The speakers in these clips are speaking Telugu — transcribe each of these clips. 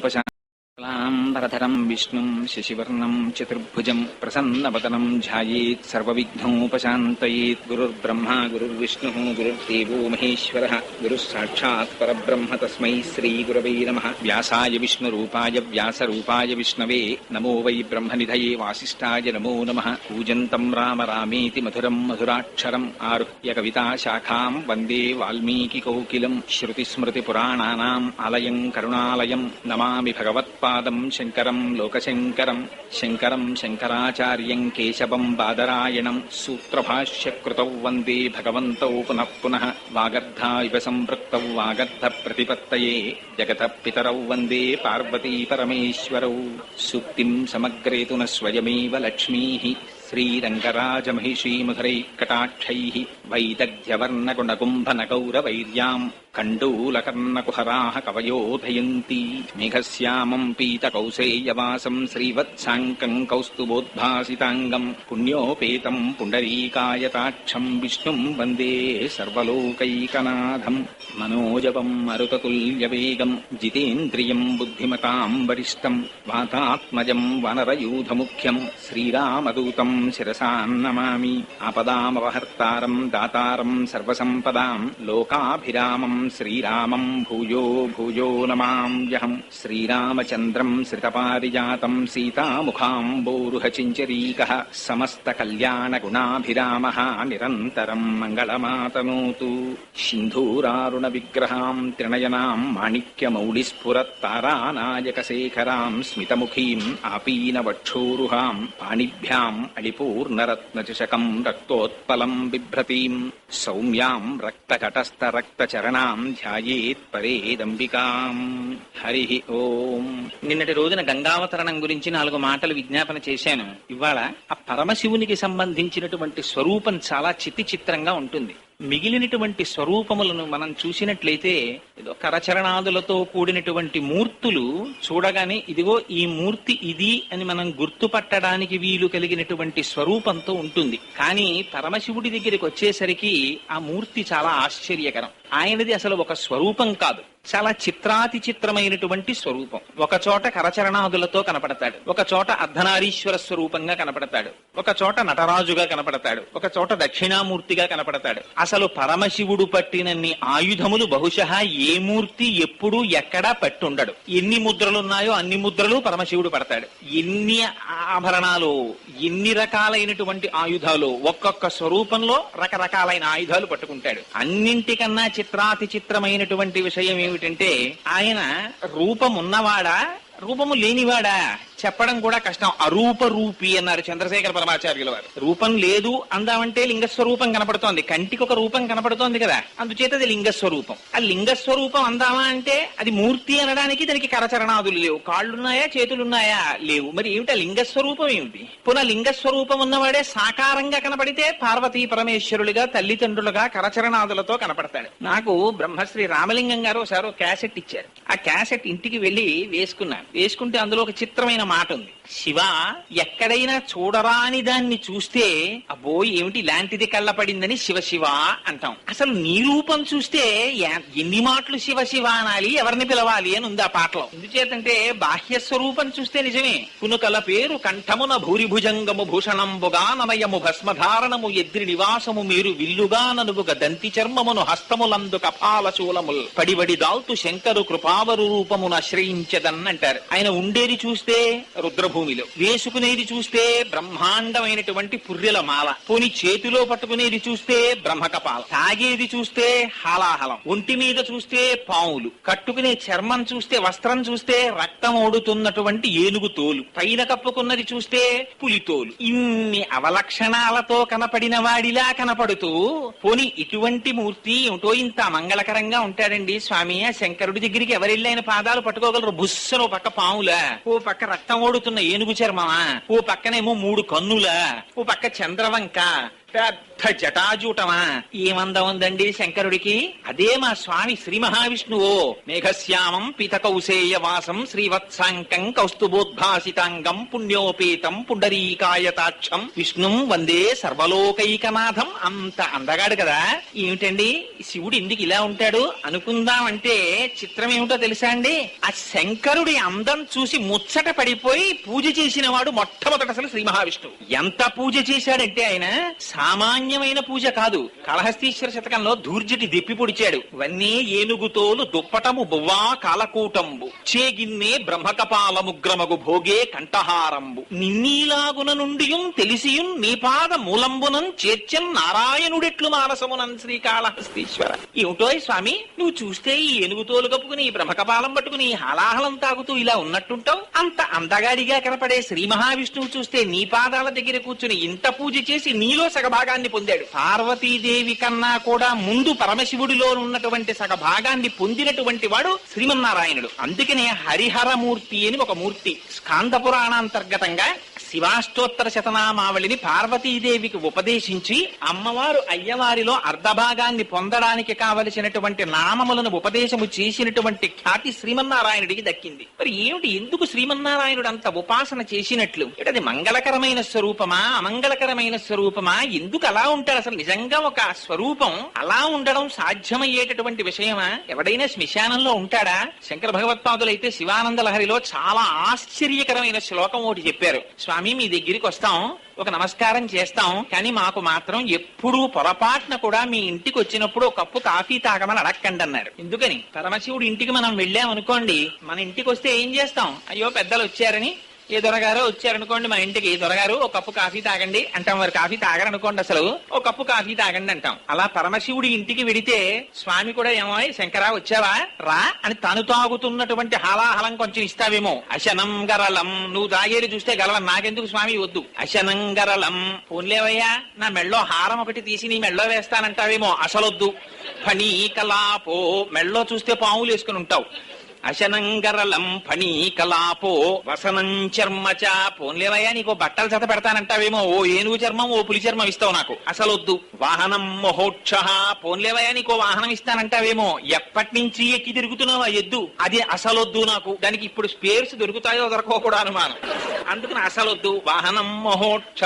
compasión. శుక్లాంబరధరం విష్ణుం శశివర్ణం చతుర్భుజం ప్రసన్నవదనం ధ్యాయేత్ సర్వవిఘ్నోపశాంతయేత్ గురుర్బ్రహ్మ గురుర్విష్ణుః గురుర్దేవో మహేశ్వరः గురుः సాక్షాత్ పరబ్రహ్మ తస్మై శ్రీగురవై నమః వ్యాసాయ విష్ణురూపాయ వ్యాసరూపాయ విష్ణవే నమో వై బ్రహ్మనిధయే వాసిష్ఠాయ నమో నమః కూజంతం రామ రామేతి మధురం మధురాక్షరం ఆరుహ్య కవితా శాఖాం వందే వాల్మీకికోకిలం శృతిస్మృతిపురాణానాం ఆలయం కరుణాలయం నమామి పాదం శంకరం లోకశంకరం శంకరం శంకరాచార్యం కేశవం బాదరాయణం సూత్రభాష్యకృతౌ వందే భగవంతౌ పునః పునః వాగర్ధా ఇవ సంపృక్తౌ వాగర్ధ ప్రతిపత్తయే జగత పితరౌ వందే పార్వతీ పరమేశ్వరౌ. సూక్తిం సమగ్రేతు స్వయమేవ లక్ష్మీ శ్రీరంగరాజమహిషీమధురైకటాక్షైः వైదగ్ధ్యవర్ణగుణకుంభనగౌరవైర్యాम् కण्डूलकर्णकुहराः कवयोधयन्ती मेघश्यामम् पीतकौसेयवासम् श्रीवत्साङ्कम् कौस्तुभोद्भासिताङ्गम् पुण्योपेतम् पुण्डरीकायताक्षम् विष्णुम् वन्दे सर्वलोकैकनाथम् मनोजवम् मरुततुल्यवेगम् जितेन्द्रियम् बुद्धिमताम् वरिष्ठम् वातात्मजम् वनरयूथमुख्यम् श्रीरामदूतम् शिरसान्नमामि आपदामवहर्तारम् दातारम् सर्वसम्पदाम् लोकाभिरामम् శ్రీరామం భూయో భూయో నమాహం శ్రీరామచంద్రం శ్రితపారిజాతం సీతాముఖాంబోరుహచించరీక సమస్తకల్యాణగుణాభిరామ నిరంతరం మంగళమాతనోతు. సింధూరారుణ విగ్రహాం త్రిణయనాం మాణిక్యమౌళిస్ఫురత్తారానాయకశేఖరాం స్మితముఖీం ఆపీనవక్షోరుహాం పాణిభ్యాం అళిపూర్ణరత్నచషకం రక్తోత్పలం బిభ్రతీం. సౌమ్యాం రక్తఘటస్థరక్తచరణాం ధ్యాయేత్ పరేదంబికాం. హరి ఓం. నిన్నటి రోజున గంగావతరణం గురించి నాలుగు మాటలు విజ్ఞాపన చేశాను. ఇవాళ ఆ పరమశివునికి సంబంధించినటువంటి స్వరూపం చాలా చితి చిత్రంగా ఉంటుంది. మిగిలినటువంటి స్వరూపములను మనం చూసినట్లయితే ఏదో కరచరణాదులతో కూడినటువంటి మూర్తులు చూడగానే ఇదిగో ఈ మూర్తి ఇది అని మనం గుర్తుపట్టడానికి వీలు కలిగినటువంటి స్వరూపంతో ఉంటుంది. కానీ పరమశివుడి దగ్గరికి వచ్చేసరికి ఆ మూర్తి చాలా ఆశ్చర్యకరం. ఆయనది అసలు ఒక స్వరూపం కాదు. చాలా చిత్రాతి చిత్రమైనటువంటి స్వరూపం. ఒక చోట కరచరణాదులతో కనపడతాడు. ఒక చోట అర్ధనారీశ్వర స్వరూపంగా కనపడతాడు. ఒక చోట నటరాజుగా కనపడతాడు. ఒక చోట దక్షిణామూర్తిగా కనపడతాడు. అసలు పరమశివుడు పట్టినన్ని ఆయుధములు బహుశ ఏ మూర్తి ఎప్పుడు ఎక్కడా పట్టుండడు. ఎన్ని ముద్రలున్నాయో అన్ని ముద్రలు పరమశివుడు పడతాడు. ఎన్ని ఆభరణాలు ఎన్ని రకాలైనటువంటి ఆయుధాలు ఒక్కొక్క స్వరూపంలో రకరకాలైన ఆయుధాలు పట్టుకుంటాడు. అన్నింటికన్నా చిత్రాతి చిత్రమైనటువంటి విషయం ఏమిటంటే ఆయన రూపం ఉన్నవాడా రూపము లేనివాడా? చెప్పడం కూడా కష్టం. అరూప రూపి అన్నారు చంద్రశేఖర పరమాచార్యుల వారు. రూపం లేదు అందామంటే లింగస్వరూపం కనపడుతోంది. కంటికి ఒక రూపం కనపడుతోంది కదా. అందుచేత అది లింగస్వరూపం. ఆ లింగస్వరూపం అందామా అంటే అది మూర్తి అనడానికి దానికి కరచరణాదులు లేవు. కాళ్ళున్నాయా చేతులున్నాయా లేవు. మరి ఏమిటా లింగస్వరూపం ఏమిటి? పునః లింగస్వరూపం ఉన్నవాడే సాకారంగా కనపడితే పార్వతీ పరమేశ్వరులుగా తల్లిదండ్రులుగా కరచరణాదులతో కనపడతాడు. నాకు బ్రహ్మశ్రీ రామలింగం గారు ఒకసారి క్యాసెట్ ఇచ్చారు. ఆ క్యాసెట్ ఇంటికి వెళ్ళి వేసుకున్నాను. వేసుకుంటే అందులో ఒక చిత్రమైన మాట ఉంది. శివ ఎక్కడైనా చూడరాని దాన్ని చూస్తే అబ్బో ఏమిటి ఇలాంటిది కళ్ళపడిందని శివ శివ అంటాం. అసలు నీ రూపం చూస్తే ఎన్ని మాటలు శివ శివ అనాలి ఎవరిని పిలవాలి అని ఉంది ఆ పాటలో. ఎందుచేతంటే బాహ్య స్వరూపం చూస్తే నిజమే. కునుకల పేరు కంఠమున భూరిభుజంగము భూషణంబుగా నమయము భస్మధారణము ఎద్రి నివాసము మీరు విల్లుగా ననుబుగ దంతి చర్మమును హస్తములందు కపాల శూలముల్ పడివడి దాల్తు శంకరు కృపావరు రూపమును ఆశ్రయించదన్నంటారు ఆయన ఉండేది చూస్తే రుద్రభూ భూమిలో. వేసుకునేది చూస్తే బ్రహ్మాండమైనటువంటి పుర్రెల మాల. పోని చేతిలో పట్టుకునేది చూస్తే బ్రహ్మకపాల. తాగేది చూస్తే హాలాహలం. ఒంటి మీద చూస్తే పావులు కట్టుకునే చర్మం చూస్తే వస్త్రం చూస్తే రక్తం ఓడుతున్నటువంటి ఏనుగు తోలు. పైన కప్పుకున్నది చూస్తే పులితోలు ఇన్ని అవలక్షణాలతో కనపడిన వాడిలా కనపడుతూ పోని ఇటువంటి మూర్తి ఏమిటో ఇంత మంగళకరంగా ఉంటాడండి స్వామి. ఆ శంకరుడి దగ్గరికి ఎవరెళ్ళి ఆయన పాదాలు పట్టుకోగలరు? బుస్సను పక్క పాములా. ఓ పక్క రక్తం ఓడుతున్న ఏనుగు చర్మమా? ఓ పక్కనేమో మూడు కన్నులా? ఓ పక్క చంద్రవంక? పెద్ద జటాజూటమా? ఏమందం ఉందండి శంకరుడికి. అదే మా స్వామి శ్రీ మహావిష్ణువో. మేఘశ్యామం పితకౌసేయ వాసం శ్రీవత్సాంకం కౌస్తుభోద్భాసితాంగం పుణ్యోపేతం పుండరీకాయతాక్షం విష్ణుం వందే సర్వలోకైకనాథం అంత అందగాడు కదా. ఏమిటండి? శివుడు ఎందుకు ఇలా ఉంటాడు? అనుకుందామంటే చిత్రం ఏమిటో తెలుసా అండి? ఆ శంకరుడి అందం చూసి ముచ్చట పడిపోయి పూజ చేసిన వాడు మొట్టమొదట అసలు శ్రీ మహావిష్ణువు. ఎంత పూజ చేశాడంటే ఆయన సామాన్యమైన పూజ కాదు. కళహస్తీశ్వర శతకంలో ధూర్జటి దెప్పి పొడిచాడు. వన్నీ ఏనుగుతోలు దుప్పటము బువ్వా కాలకూటంబు. చేగిన్నే బ్రహ్మకపాలముగ్రమగు భోగే కంఠహారంబు. నిన్నీలాగున నుండియుం తెలిసియుం నీపాద మూలంబునం చేర్చన్ నారాయణుడెట్లు శ్రీ శ్రీకాళహస్తీశ్వర. ఏమిటోయ్ స్వామి? నువ్వు చూస్తే ఈ ఏనుగుతోలు కప్పుకుని బ్రహ్మకపాలం పట్టుకుని హలాహలం తాగుతూ ఇలా ఉన్నట్టుంటావు? అంత అందగాడిగా కనపడే శ్రీ మహావిష్ణువు చూస్తే నీ పాదాల దగ్గర కూర్చుని ఇంత పూజ చేసి నీలో సగం భాగాన్ని పొందాడు. పార్వతీదేవి కన్నా కూడా ముందు పరమశివుడిలో ఉన్నటువంటి సగ భాగాన్ని పొందినటువంటి వాడు శ్రీమన్నారాయణుడు. అందుకనే హరిహరమూర్తి అని ఒక మూర్తి. స్కాంద పురాణాంతర్గతంగా శివాష్టోత్తర శతనామావళిని పార్వతీదేవికి ఉపదేశించి అమ్మవారు అయ్యవారిలో అర్ధభాగాన్ని పొందడానికి కావలసినటువంటి నామములను ఉపదేశము చేసినటువంటి ఖ్యాతి శ్రీమన్నారాయణుడికి దక్కింది. మరి ఏమిటి ఎందుకు శ్రీమన్నారాయణుడు అంత ఉపాసన చేసినట్లు? అది మంగళకరమైన స్వరూపమా అమంగళకరమైన స్వరూపమా ఎందుకు అలా ఉంటాడు అసలు నిజంగా ఒక స్వరూపం అలా ఉండడం సాధ్యమయ్యేటటువంటి విషయమా? ఎవడైనా శ్మశానంలో ఉంటాడా? శంకర భగవత్పాదులు అయితే శివానంద లహరిలో చాలా ఆశ్చర్యకరమైన శ్లోకం ఒకటి చెప్పారు. స్వామి మీ దగ్గరికి వస్తాం. ఒక నమస్కారం చేస్తాం. కానీ మాకు మాత్రం ఎప్పుడూ పొరపాటున కూడా మీ ఇంటికి వచ్చినప్పుడు ఒక కప్పు కాఫీ తాగమని అడక్కండి అన్నారు ఎందుకని? పరమశివుడు ఇంటికి మనం వెళ్ళాం అనుకోండి మన ఇంటికి వస్తే ఏం చేస్తాం? అయ్యో పెద్దలు వచ్చారని ఏ దొరగారు వచ్చారనుకోండి మన ఇంటికి. దొరగారు ఒక కప్పు కాఫీ తాగండి అంటాం. వారు కాఫీ తాగరనుకోండి అసలు ఒక కప్పు కాఫీ తాగండి అంటాం. అలా పరమశివుడి ఇంటికి వెడితే స్వామి కూడా ఏమో శంకరా వచ్చావా? రా అని తను తాగుతున్నటువంటి హాలాహలం కొంచెం ఇస్తావేమో. అశనం గరలం నువ్వు తాగేరు చూస్తే గలవం నాకెందుకు స్వామి? వద్దు. అశనం గరళం పోన్లేవయ్యా నా మెళ్ళో హారం ఒకటి తీసి నీ మెళ్ళో వేస్తానంటావేమో అసలొద్దు. ఫణీ కలాపో మెళ్ళో చూస్తే పాములు వేసుకుని ఉంటావు. అశనంగరలం ఫణీ కలాపో వసనం చా పోన్లేవయ్యా నీకు బట్టలు చేత పెడతానంటావేమో. ఓ ఏనుగు చర్మం ఓ పులి చర్మం ఇస్తావు నాకు. అసలొద్దు. వాహనం మహోక్ష. పోన్లేవయ్యా నీకో వాహనం ఇస్తానంటావేమో. ఎప్పటి నుంచి ఎక్కి తిరుగుతున్నావా ఎద్దు? అది అసలొద్దు నాకు. దానికి ఇప్పుడు స్పేర్స్ దొరుకుతాయో దొరకవో కూడా అనుమానం. అందుకని అసలొద్దు. వాహనం మహోక్ష.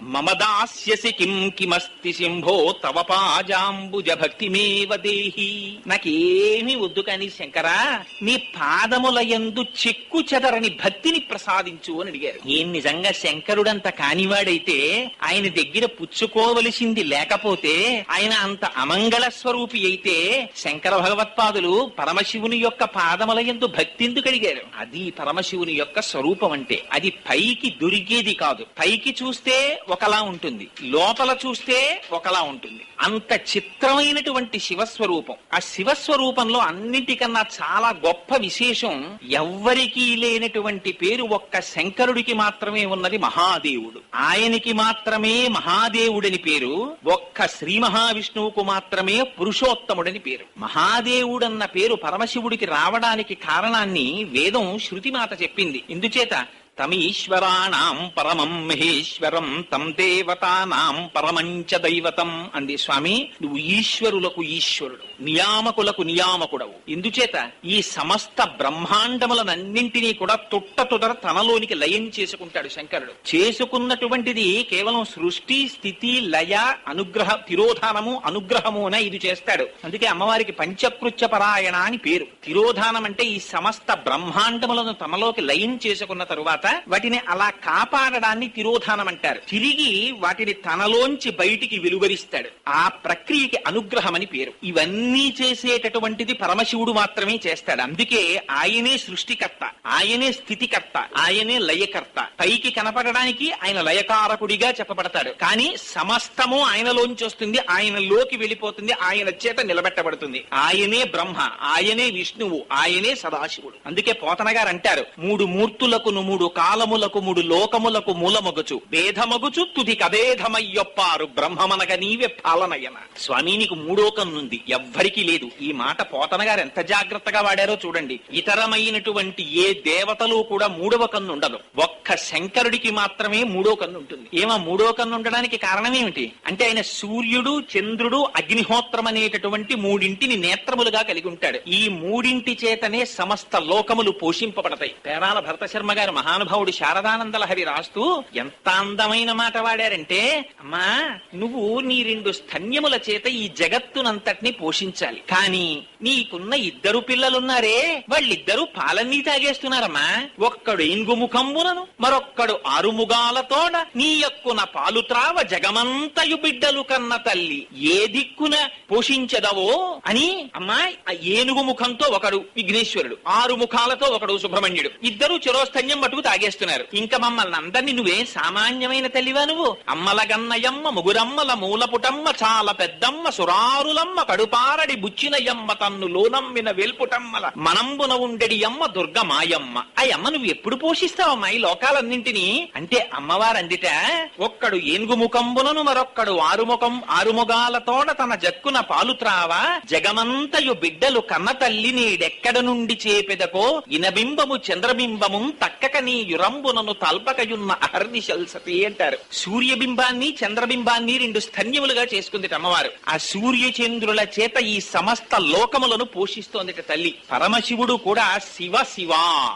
మమ దాస్యసి కిం కిమస్తి సింహో తవ పాజాంబుజ భక్తిమేవ దేహి. నాకేమీ వద్దు కానీ శంకరా నీ పాదముల యందు చెక్కు చెదరని భక్తిని ప్రసాదించు అని అడిగారు. ఏం నిజంగా శంకరుడంత కానివాడైతే ఆయన దగ్గర పుచ్చుకోవలసింది లేకపోతే ఆయన అంత అమంగళ స్వరూపి అయితే శంకర భగవత్పాదులు పరమశివుని యొక్క పాదముల యందు భక్తి ఎందుకు అడిగారు అది పరమశివుని యొక్క స్వరూపం అంటే అది పైకి దొరికేది కాదు. పైకి చూస్తే ఒకలా ఉంటుంది. లోపల చూస్తే ఒకలా ఉంటుంది. అంత చిత్రమైనటువంటి శివస్వరూపం. ఆ శివస్వరూపంలో అన్నిటికన్నా చాలా గొప్ప విశేషం ఎవ్వరికీ లేనటువంటి పేరు ఒక్క శంకరుడికి మాత్రమే ఉన్నది మహాదేవుడు. ఆయనకి మాత్రమే మహాదేవుడని పేరు ఒక్క శ్రీ మహావిష్ణువుకు మాత్రమే పురుషోత్తముడని పేరు. మహాదేవుడన్న పేరు పరమశివుడికి రావడానికి కారణాన్ని వేదం శృతిమాత చెప్పింది. ఇందుచేత తమీశ్వరాణం పరమం మహేశ్వరం తం దేవతానాం పరమంచ దైవతం అంది స్వామి. నువ్వు ఈశ్వరులకు ఈశ్వరుడు. నియామకులకు నియామకుడవు. ఇందుచేత ఈ సమస్త బ్రహ్మాండములనన్నింటినీ కూడా తుట్ట తుదర తనలోనికి లయం చేసుకుంటాడు శంకరుడు. చేసుకున్నటువంటిది కేవలం సృష్టి స్థితి లయ అనుగ్రహ తిరోధానము అనుగ్రహము అనే ఇది చేస్తాడు. అందుకే అమ్మవారికి పంచకృత్య పరాయణ అని పేరు. తిరోధానం అంటే ఈ సమస్త బ్రహ్మాండములను తనలోకి లయం చేసుకున్న తరువాత వాటిని అలా కాపాడడాన్ని తిరోధానం అంటారు. తిరిగి వాటిని తనలోంచి బయటికి వెలువరిస్తాడు. ఆ ప్రక్రియకి అనుగ్రహం అని పేరు. ఇవన్నీ చేసేటటువంటిది పరమశివుడు మాత్రమే చేస్తాడు. అందుకే ఆయనే సృష్టికర్త ఆయనే స్థితికర్త ఆయనే లయకర్త. పైకి కనపడడానికి ఆయన లయకారకుడిగా చెప్పబడతాడు. కానీ సమస్తము ఆయనలోంచి వస్తుంది ఆయనలోకి వెళ్ళిపోతుంది ఆయన చేత నిలబెట్టబడుతుంది. ఆయనే బ్రహ్మ ఆయనే విష్ణువు ఆయనే సదాశివుడు. అందుకే పోతన గారు అంటారు మూడు మూర్తులకు మూడు కాలములకు మూడు లోకములకు మూలమగుచు. భేదమగుచు తుది కభేదమయ్యొప్పారు బ్రహ్మమనగ నీవే పాలనయన. స్వామి నీకు నుంది ఎవ్వ ఎవ్వరికీ లేదు. ఈ మాట పోతన గారు ఎంత జాగ్రత్తగా వాడారో చూడండి. ఇతరమైనటువంటి ఏ దేవతలు కూడా మూడవ కన్ను ఉండదు ఒక్క శంకరుడికి మాత్రమే మూడో కన్ను ఉంటుంది. ఏమో మూడో కన్ను ఉండడానికి కారణం ఏమిటి అంటే ఆయన సూర్యుడు చంద్రుడు అగ్నిహోత్రం అనేటటువంటి మూడింటిని నేత్రములుగా కలిగి ఉంటాడు. ఈ మూడింటి చేతనే సమస్త లోకములు పోషింపబడతాయి. పేరాల భరత శర్మ గారు మహానుభావుడు శారదానందలహరి రాస్తూ ఎంత అందమైన మాట వాడారంటే అమ్మా నువ్వు నీ రెండు స్తన్యముల చేత ఈ జగత్తునంతటిని ఆలోచించాలి. కానీ నీకున్న ఇద్దరు పిల్లలున్నారే వాళ్ళిద్దరూ పాలన్నీ తాగేస్తున్నారమ్మా. ఒక్కడు ఏనుగు ముఖంబునను మరొక్కడు ఆరుముగాలతోడ నీ యొక్కున పాలు త్రావ జగమంతయు బిడ్డలు కన్న తల్లి ఏ దిక్కున పోషించదవో అని అమ్మా ఆ ఏనుగు ముఖంతో ఒకడు విఘ్నేశ్వరుడు ఆరు ముఖాలతో ఒకడు సుబ్రహ్మణ్యుడు. ఇద్దరు చిరోస్తన్యం పట్టుకు తాగేస్తున్నారు. ఇంకా మమ్మల్ని అందరినీ నువ్వే సామాన్యమైన తల్లివా నువ్వు? అమ్మల గన్నయమ్మ ముగురమ్మల మూలపుటమ్మ చాలా పెద్దమ్మ సురారులమ్మ మారడి బుచ్చినయమ్మ తన్ను లోనమ్మిన వెల్పుటమ్మల మనంబున ఉండెడి అమ్మ దుర్గ మాయమ్మ ఆ అమ్మ నువ్వు ఎప్పుడు పోషిస్తావమ్మా ఈ లోకాలన్నింటినీ? అంటే అమ్మవారందిట. ఒక్కడు ఏనుగు ముఖంబునను మరొక్కడు ఆరుముఖం ఆరుముగాలతోడ తన జక్కున పాలు త్రావ జగమంతయు బిడ్డలు కన్న తల్లి నీడెక్కడ నుండి చేపెదకో? ఇనబింబము చంద్రబింబము తక్కక నీ యురంబునను తల్పకయున్న అహర్ని శల్సతి అంటారు. సూర్యబింబాన్ని చంద్రబింబాన్ని రెండు స్థన్యములుగా చేసుకుంది అమ్మవారు. ఆ సూర్య చంద్రుల చేత ఈ సమస్త లోకములను పోషిస్తోందిట తల్లి. పరమశివుడు కూడా శివ శివ.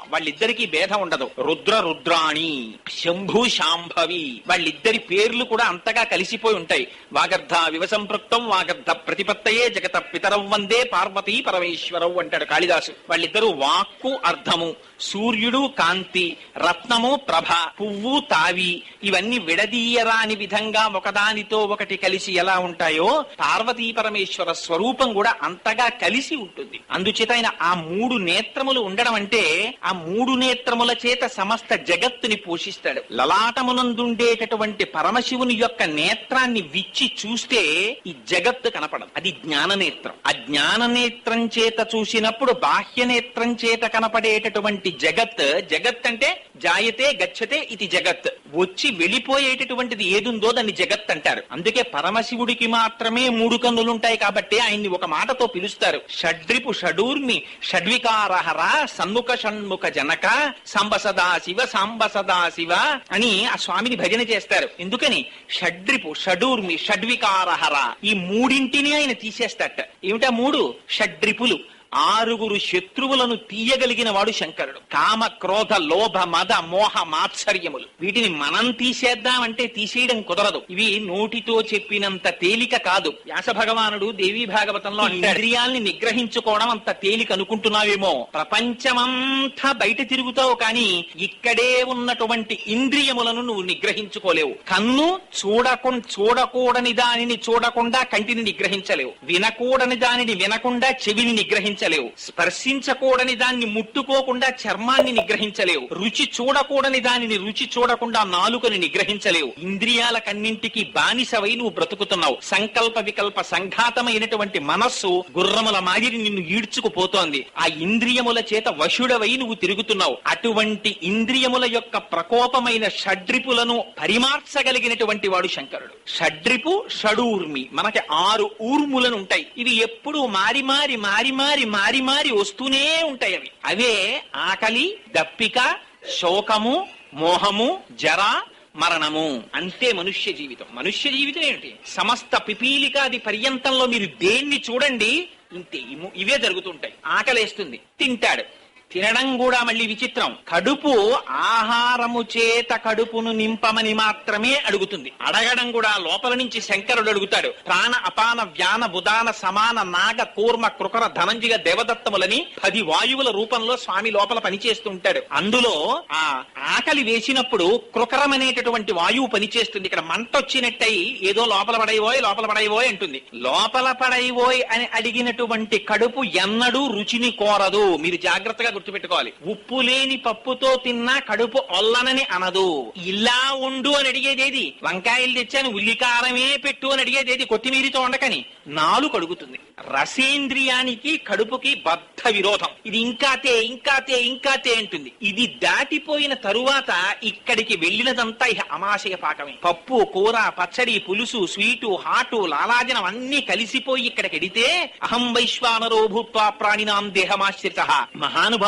వాళ్ళిద్దరికీ భేదం ఉండదు. రుద్ర రుద్రాణి శంభు శాంభవి. వాళ్ళిద్దరి పేర్లు కూడా అంతగా కలిసిపోయి ఉంటాయి. వాగర్ధ వివసంపృక్తం వాగర్ధ ప్రతిపత్తయే జగత పితరం వందే పార్వతీ పరమేశ్వరవు అంటాడు కాళిదాసు. వాళ్ళిద్దరూ వాక్కు అర్థము. సూర్యుడు కాంతి రత్నము ప్రభ పువ్వు తావి ఇవన్నీ విడదీయరాని విధంగా ఒకదానితో ఒకటి కలిసి ఎలా ఉంటాయో పార్వతీ పరమేశ్వర స్వరూపం కూడా అంతగా కలిసి ఉంటుంది. అందుచేత ఆయన ఆ మూడు నేత్రములు ఉండడం అంటే ఆ మూడు నేత్రముల చేత సమస్త జగత్తుని పోషిస్తాడు. లలాటమునందుండేటటువంటి పరమశివుని యొక్క నేత్రాన్ని విచ్చి చూస్తే ఈ జగత్తు కనపడదు. అది జ్ఞాన నేత్రం. ఆ జ్ఞాన నేత్రం చేత చూసినప్పుడు బాహ్య నేత్రం చేత కనపడేటటువంటి జగత్ జగత్ అంటే జాయతే గచ్చతే ఇది జగత్. వచ్చి వెళ్ళిపోయేటటువంటిది ఏదుందో దాన్ని జగత్ అంటారు అందుకే పరమశివుడికి మాత్రమే మూడు కన్నులుంటాయి కాబట్టి ఆయన్ని ఒక మాటతో పిలుస్తారు. షడ్రిపు షడూర్మి షడ్వికారహర సన్ముఖ షణ్ముఖ జనక సంబసదా శివ సాంబసదా శివ అని ఆ స్వామిని భజన చేస్తారు. ఎందుకని? షడ్రిపు షడూర్మి షడ్వికారహర ఈ మూడింటిని ఆయన తీసేస్తట ఏమిటా మూడు? షడ్రిపులు. ఆరుగురు శత్రువులను తీయగలిగిన వాడు శంకరుడు. కామ క్రోధ లోభ మద మోహ మాత్సర్యములు. వీటిని మనం తీసేద్దామంటే తీసేయడం కుదరదు. ఇవి నోటితో చెప్పినంత తేలిక కాదు. వ్యాస భగవానుడు దేవీ భాగవతంలో ఇంద్రియాల్ని నిగ్రహించుకోవడం అంత తేలిక అనుకుంటున్నావేమో. ప్రపంచమంతా బయట తిరుగుతావు కానీ ఇక్కడే ఉన్నటువంటి ఇంద్రియములను నువ్వు నిగ్రహించుకోలేవు. కన్ను చూడకు చూడకూడని దానిని చూడకుండా కంటిని నిగ్రహించలేవు. వినకూడని దానిని వినకుండా చెవిని నిగ్రహించలేవు స్పర్శించకూడని దాన్ని ముట్టుకోకుండా చర్మాన్ని నిగ్రహించలేవు. రుచి చూడకూడని దానిని రుచి చూడకుండా నాలుకని నిగ్రహించలేవు. ఇంద్రియాలకన్నింటికి బానిసవై నువ్వు బ్రతుకుతున్నావు. సంకల్ప వికల్ప సంఘాతమైనటువంటి మనస్సు గుర్రముల మాదిరి నిన్ను ఈడ్చుకుపోతోంది. ఆ ఇంద్రియముల చేత వశుడవై నువ్వు తిరుగుతున్నావు. అటువంటి ఇంద్రియముల యొక్క ప్రకోపమైన షడ్రిపులను పరిమార్చగలిగినటువంటి వాడు శంకరుడు. షడ్రిపు షడూర్మి. మనకి ఆరు ఊర్ములను ఉంటాయి ఇవి ఎప్పుడు మారి మారి మారి మారి మారి మారి వస్తూనే ఉంటాయి అవి. అవే ఆకలి దప్పిక శోకము మోహము జర మరణము. అంతే మనుష్య జీవితం. మనుష్య జీవితం ఏమిటి? సమస్త పిపీలికాది పర్యంతంలో మీరు దేన్ని చూడండి ఇంతే. ఇము- ఇవే జరుగుతుంటాయి. ఆకలేస్తుంది. తింటాడు. తినడం కూడా మళ్ళీ విచిత్రం. కడుపు ఆహారము చేత కడుపును నింపమని మాత్రమే అడుగుతుంది. అడగడం కూడా లోపల నుంచి శంకరుడు అడుగుతాడు. ప్రాణ అపాన వ్యాన బుధాన సమాన నాగ కూర్మ కృకర ధనంజిగ దేవదత్తములని పది వాయువుల రూపంలో స్వామి లోపల పనిచేస్తూ ఉంటాడు. అందులో ఆ ఆకలి వేసినప్పుడు కృకరం అనేటటువంటి వాయువు పనిచేస్తుంది. ఇక్కడ మంట వచ్చినట్టయి ఏదో లోపల పడైపోయి లోపల పడైపోయి అంటుంది. లోపల పడైపోయి అని అడిగినటువంటి కడుపు ఎన్నడూ రుచిని కోరదు. మీరు జాగ్రత్తగా గుర్తుపెట్టుకోవాలి. ఉప్పు లేని పప్పుతో తిన్నా కడుపు ఒల్లనని అనదు. ఇలా ఉండు అని అడిగేదేది వంకాయలు తెచ్చాను ఉల్లికారమే పెట్టు అని అడిగేదేది కొత్తిమీరితో ఉండకని నాలుగు అడుగుతుంది. రసేంద్రియానికి కడుపుకి బద్ధ విరోధం. ఇది ఇంకాతే ఇంకాతే ఇంకాతే అంటుంది. ఇది దాటిపోయిన తరువాత ఇక్కడికి వెళ్ళినదంతా ఇహ అమాశయ పాకమే పప్పు కూర పచ్చడి పులుసు స్వీటు హాటు లాలాజనం అన్ని కలిసిపోయి ఇక్కడికి ఎడితే అహం వైశ్వానరో భూత్వా ప్రాణినాం దేహమాశ్రిత.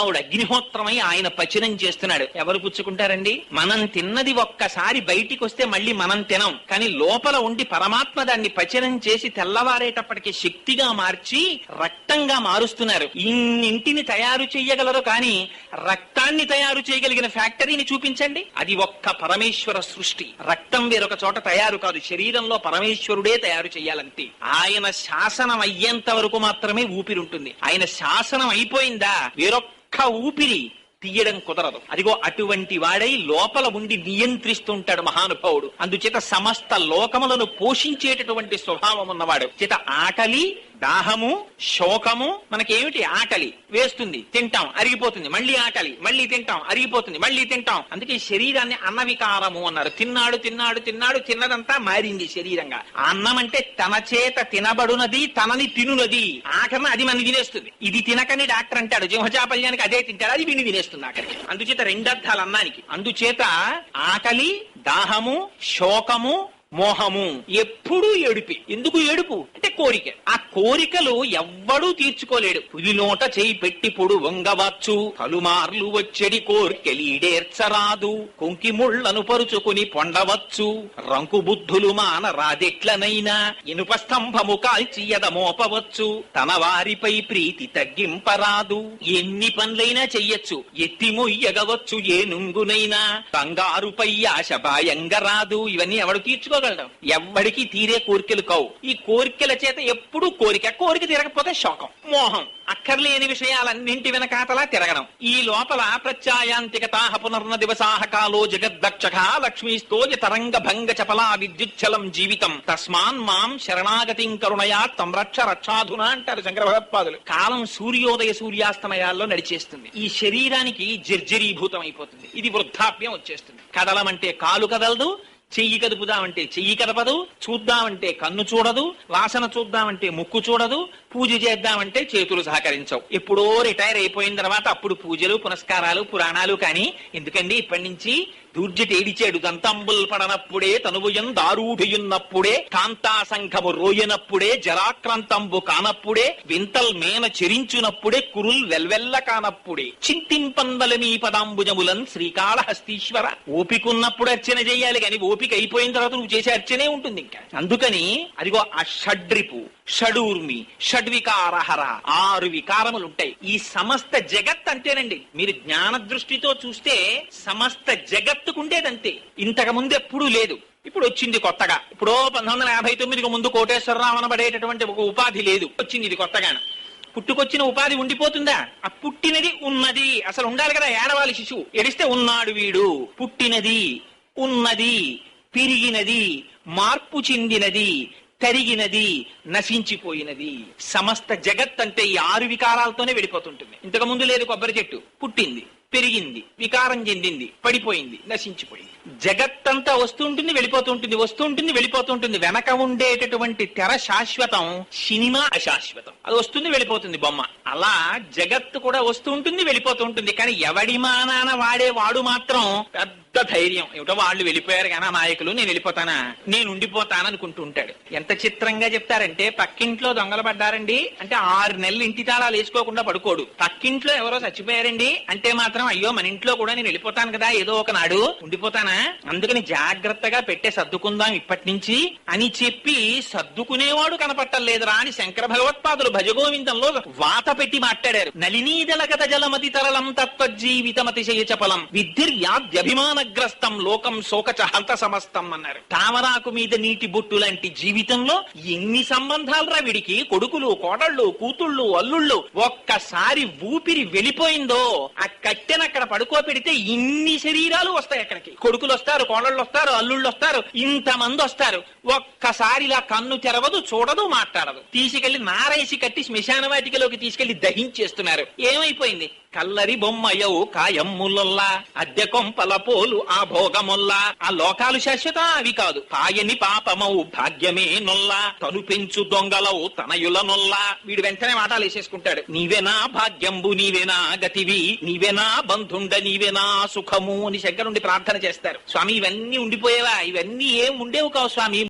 మహానుభావుడు అగ్నిహోత్రమై ఆయన పచనం చేస్తున్నాడు. ఎవరు పుచ్చుకుంటారండి? మనం తిన్నది ఒక్కసారి బయటికి వస్తే మళ్ళీ మనం తినం. కానీ లోపల ఉండి పరమాత్మ దాన్ని పచనం చేసి తెల్లవారేటప్పటికి శక్తిగా మార్చి రక్తంగా మారుస్తున్నారు. ఇన్నింటిని తయారు చేయగలరు కానీ రక్తాన్ని తయారు చేయగలిగిన ఫ్యాక్టరీని చూపించండి. అది ఒక్క పరమేశ్వర సృష్టి. రక్తం వేరొక చోట తయారు కాదు. శరీరంలో పరమేశ్వరుడే తయారు చేయాలంతే ఆయన శాసనం అయ్యేంత వరకు మాత్రమే ఊపిరి ఉంటుంది. ఆయన శాసనం అయిపోయిందా? వేరొక్క ఊపిరి తీయడం కుదరదు. అదిగో అటువంటి వాడై లోపల ఉండి నియంత్రిస్తుంటాడు మహానుభావుడు. అందుచేత సమస్త లోకములను పోషించేటటువంటి స్వభావం ఉన్నవాడు. చేత ఆకలి దాహము శోకము మనకేమిటి? ఆకలి. వేస్తుంది తింటాం అరిగిపోతుంది. మళ్ళీ ఆకలి మళ్ళీ తింటాం అరిగిపోతుంది మళ్ళీ తింటాం. అందుకే శరీరాన్ని అన్న వికారము అన్నారు. తిన్నాడు తిన్నాడు తిన్నాడు తిన్నదంతా మారింది శరీరంగా. అన్నం అంటే తన చేత తినబడునది తనని తినునది. ఆఖరణ అది మన తినేస్తుంది. ఇది తినకని డాక్టర్ అంటాడు. జింహచాపల్యానికి అదే తింటాడు. అది విని తినేస్తుంది ఆఖరికి. అందుచేత రెండర్థాలు అన్నానికి. అందుచేత ఆకలి దాహము శోకము మోహము. ఎప్పుడూ ఏడుపి. ఎందుకు ఏడుపు? అంటే కోరిక. ఆ కోరికలు ఎవ్వడూ తీర్చుకోలేడు. పులిలోట చేయి పెట్టి పొడు వంగవచ్చు. పలుమార్లు వచ్చెడి కోర్కెలీడేర్చరాదు కొంకి ముళ్ళను పరుచుకుని పొండవచ్చు. రంకు బుద్ధులు మాన రాదెట్లనైనా ఇనుప స్తంభము కాల్చి ఎదమోపవచ్చు తన వారిపై ప్రీతి తగ్గింపరాదు. ఎన్ని పనులైనా చెయ్యొచ్చు. ఎత్తి మొయ్యగవచ్చు ఏ నుంగునైనా. కంగారుపై ఆశ రాదు ఇవన్నీ ఎవడు తీర్చుకో తీర్చుకోగలడం ఎవ్వడికి తీరే కోరికలు కావు. ఈ కోరికల చేత ఎప్పుడూ కోరిక కోరిక తిరగకపోతే శోకం. మోహం. అక్కర్లేని విషయాలన్నింటి వెనకాతలా తిరగడం. ఈ లోపల ప్రత్యాయాంతికతాహ పునర్న దివసాహ కాలో జగద్దక్షక లక్ష్మీస్తోజ తరంగ భంగ చపలా విద్యుచ్చలం జీవితం. తస్మాన్ మాం శరణాగతిం కరుణయా తమ్రక్ష రక్షాధున అంటారు శంకర భగవత్పాదులు. కాలం సూర్యోదయ సూర్యాస్తమయాల్లో నడిచేస్తుంది. ఈ శరీరానికి జర్జరీభూతం అయిపోతుంది ఇది వృద్ధాప్యం వచ్చేస్తుంది. కదలమంటే కాలు కదలదు చెయ్యి కదుపుదామంటే చెయ్యి కదపదు చూద్దామంటే కన్ను చూడదు వాసన చూద్దామంటే ముక్కు చూడదు పూజ చేద్దామంటే చేతులు సహకరించవు. ఎప్పుడో రిటైర్ అయిపోయిన తర్వాత అప్పుడు పూజలు పునస్కారాలు పురాణాలు కానీ ఎందుకండి ఇప్పటి నుంచి దూర్జటి ఏడిచాడు దంతంబుల్ పడనప్పుడే తనువుయం దారూఢయున్నప్పుడే కాంతా సంఘము రోయనప్పుడే జరాక్రాంతంబు కానప్పుడే వింతల్ మేన చెరించునప్పుడే కురుల్ వెల్వెల్ల కానప్పుడే. చింతింపందల మీ పదాంబుజములన్ శ్రీకాళహస్తీశ్వర. ఓపికన్నప్పుడు అర్చన చేయాలి కానీ ఓపిక అయిపోయిన తర్వాత నువ్వు చేసే అర్చనే ఉంటుంది ఇంకా అందుకని అదిగో ఆ షడ్రిపు. షడూర్మి షడ్వికారహర ఆరు వికారములు ఉంటాయి ఈ సమస్త జగత్ అంతేనండి మీరు జ్ఞాన దృష్టితో చూస్తే సమస్త జగత్తుకుండేదంతే. ఇంతకు ముందు ఎప్పుడూ లేదు. ఇప్పుడు వచ్చింది కొత్తగా. ఇప్పుడు పంతొమ్మిది వందల యాభై తొమ్మిదికి ముందు కోటేశ్వరరావు అనబడేటటువంటి ఒక ఉపాధి లేదు. వచ్చింది ఇది కొత్తగా పుట్టుకొచ్చిన ఉపాధి ఉండిపోతుందా? ఆ పుట్టినది ఉన్నది. అసలు ఉండాలి కదా ఏడవాలి శిశువు. ఎడిస్తే ఉన్నాడు వీడు. పుట్టినది ఉన్నది పెరిగినది మార్పు చెందినది తరిగినది నశించిపోయినది. సమస్త జగత్ అంటే ఈ ఆరు వికారాలతోనే వెళ్ళిపోతుంటుంది. ఇంతకు ముందు లేదు కొబ్బరి చెట్టు. పుట్టింది పెరిగింది వికారం చెందింది పడిపోయింది నశించిపోయింది. జగత్తంతా వస్తుంటుంది వెళ్ళిపోతుంటుంది వస్తుంటుంది వెళ్ళిపోతుంటుంది. వెనక ఉండేటటువంటి తెర శాశ్వతం సినిమా అశాశ్వతం. అది వస్తుంది వెళ్ళిపోతుంది బొమ్మ. అలా జగత్తు కూడా వస్తూ ఉంటుంది వెళ్ళిపోతూ ఉంటుంది. కానీ ఎవడి మానాన వాడే వాడు మాత్రం పెద్ద ధైర్యం. ఏమిటో వాళ్ళు వెళ్ళిపోయారు కానీ నాయకులు నేను వెళ్ళిపోతానా? నేను ఉండిపోతాను అనుకుంటూ ఉంటాడు ఎంత చిత్రంగా చెప్తారంటే పక్కింట్లో దొంగలు పడ్డారండి. అంటే ఆరు నెలలు ఇంటి తాళాలు వేసుకోకుండా పడుకోడు. పక్కింట్లో ఎవరో చచ్చిపోయారండి. అంటే మాత్రం అయ్యో మన ఇంట్లో కూడా నేను వెళ్ళిపోతాను కదా ఏదో ఒక నాడు. ఉండిపోతానా? అందుకని జాగ్రత్తగా పెట్టే సర్దుకుందాం ఇప్పటి నుంచి అని చెప్పి సర్దుకునేవాడు కనపట్టలేదురా అని శంకర భగవత్పాదులు భజగోవిందంలో వాత పెట్టి మాట్లాడారు. నలినీదలగత జలమతి తరలం తత్వ జీవితమతిశయ చపలం విద్ధిర్యాద్యభిమానగ్రస్తం లోకం శోకచ హంత సమస్తం అన్నారు. తామరాకు మీద నీటి బొట్టు లాంటి జీవితంలో ఎన్ని సంబంధాలు రా వీడికి? కొడుకులు కోడళ్ళు కూతుళ్ళు అల్లుళ్ళు ఒక్కసారి ఊపిరి వెళ్ళిపోయిందో ఆ కట్టెన అక్కడ పడుకోబెడితే ఇన్ని శరీరాలు వస్తాయి అక్కడికి. కొడుకులు వస్తారు కోడళ్ళు వస్తారు అల్లుళ్ళు వస్తారు ఇంతమంది వస్తారు. ఒక్కసారి ఇలా కన్ను తెరవదు చూడదు మాట్లాడదు. తీసుకెళ్ళి నారేసి కట్టి శ్మశాన వాటికలోకి తీసుకెళ్ళి దహించేస్తున్నారు. ఏమైపోయింది? కల్లరి బొమ్మయవు కాయమ్ములొల్లా అద్దె కొంపల పోలు ఆ భోగముల్లా. ఆ లోకాలు శాశ్వత అవి కాదు పాయని పాపమౌ భాగ్యమే నొల్లా. తను పెంచు దొంగలవు తనయుల నొల్లా వీడు వెంటనే మాటలు వేసేసుకుంటాడు నీవేనా భాగ్యంబు నీవేనా గతివి నీవేనా బంధుండ నీవేనా సుఖము అని శంకరుండి ప్రార్థన చేస్తారు. స్వామి ఇవన్నీ ఉండిపోయేవా? ఇవన్నీ ఏం ఉండేవు కావు స్వామి?